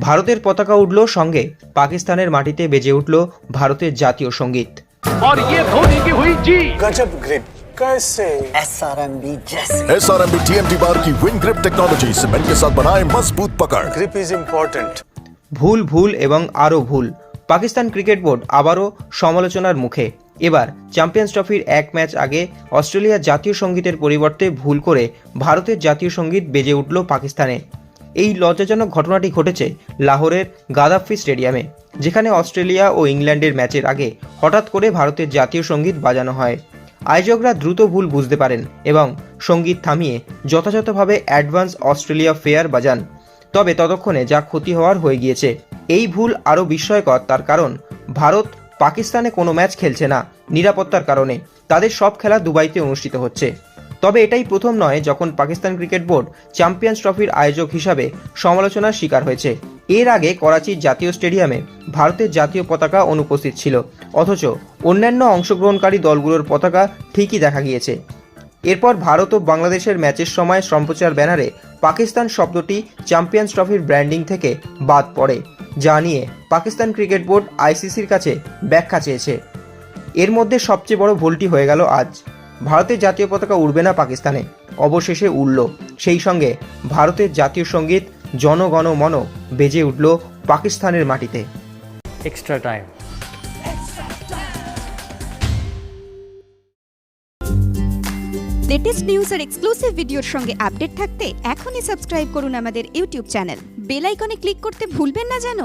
ভারতের পতাকা উঠল সঙ্গে পাকিস্তানের মাটিতে বেজে উঠল ভারতের জাতীয় সঙ্গীত और ये धोनी की हुई जी गजब ग्रिप कैसे एस आर एम बी जैसे S R M B T M T bar की विन ग्रिप टेक्नोलॉजी सीमेंट के साथ बनाए मजबूत पकड़ ग्रिप इज इम्पोर्टेंट ভুল ভুল এবং আরও ভুল পাকিস্তান ক্রিকেট বোর্ড আবারও সমালোচনার মুখে এবার চ্যাম্পিয়ন্স ট্রফির এক ম্যাচ আগে অস্ট্রেলিয়ার জাতীয় সঙ্গীতের পরিবর্তে ভুল করে ভারতের জাতীয় সঙ্গীত বেজে উঠল পাকিস্তানে এই লজ্জাজনক ঘটনাটি ঘটেছে লাহোরের গাদাফি স্টেডিয়ামে, যেখানে অস্ট্রেলিয়া ও ইংল্যান্ডের ম্যাচের আগে হঠাৎ করে ভারতের জাতীয় সংগীত বাজানো হয়। আয়োজকরা দ্রুত ভুল বুঝতে পারেন এবং সংগীত থামিয়ে যথাযথভাবে অ্যাডভান্স অস্ট্রেলিয়া ফেয়ার বাজান। তবে ততক্ষণে যা ক্ষতি হওয়ার হয়ে গিয়েছে, এই ভুল আরও বিস্ময়কর তার কারণ, ভারত পাকিস্তানে কোনো ম্যাচ খেলছে না নিরাপত্তার কারণে। তাদের সব খেলা দুবাইতে অনুষ্ঠিত হচ্ছে। তবে এটাই প্রথম নয় যখন পাকিস্তান ক্রিকেট বোর্ড চ্যাম্পিয়ন্স ট্রফির আয়োজক হিসাবে সমালোচনার শিকার হয়েছে। এর আগে করাচির জাতীয় স্টেডিয়ামে ভারতের জাতীয় পতাকা অনুপস্থিত ছিল। অথচ অন্যান্য অংশগ্রহণকারী দলগুলোর পতাকা ঠিকই দেখা গিয়েছে। এরপর ভারত ও বাংলাদেশের ম্যাচের সময় সম্প্রচার ব্যানারে পাকিস্তান শব্দটি চ্যাম্পিয়ন্স ট্রফির ব্র্যান্ডিং থেকে বাদ পড়ে, যা নিয়ে পাকিস্তান ক্রিকেট বোর্ড আইসিসির কাছে ব্যাখ্যা চেয়েছে। এর মধ্যে সবচেয়ে বড় ভুলটি হয়ে গেল আজ। ভারতের জাতীয় পতাকা উড়বে না পাকিস্তানে। অবশেষে উড়ল। সেই সঙ্গে ভারতের জাতীয় সংগীত জনগণ মন বেজে উঠল পাকিস্তানের মাটিতে। এক্সট্রা টাইম লেটেস্ট নিউজ আর এক্সক্লুসিভ ভিডিওর সঙ্গে আপডেট থাকতে এখনই সাবস্ক্রাইব করুন আমাদের ইউটিউব চ্যানেল বেল আইকনে ক্লিক করতে ভুলবেন না যেন।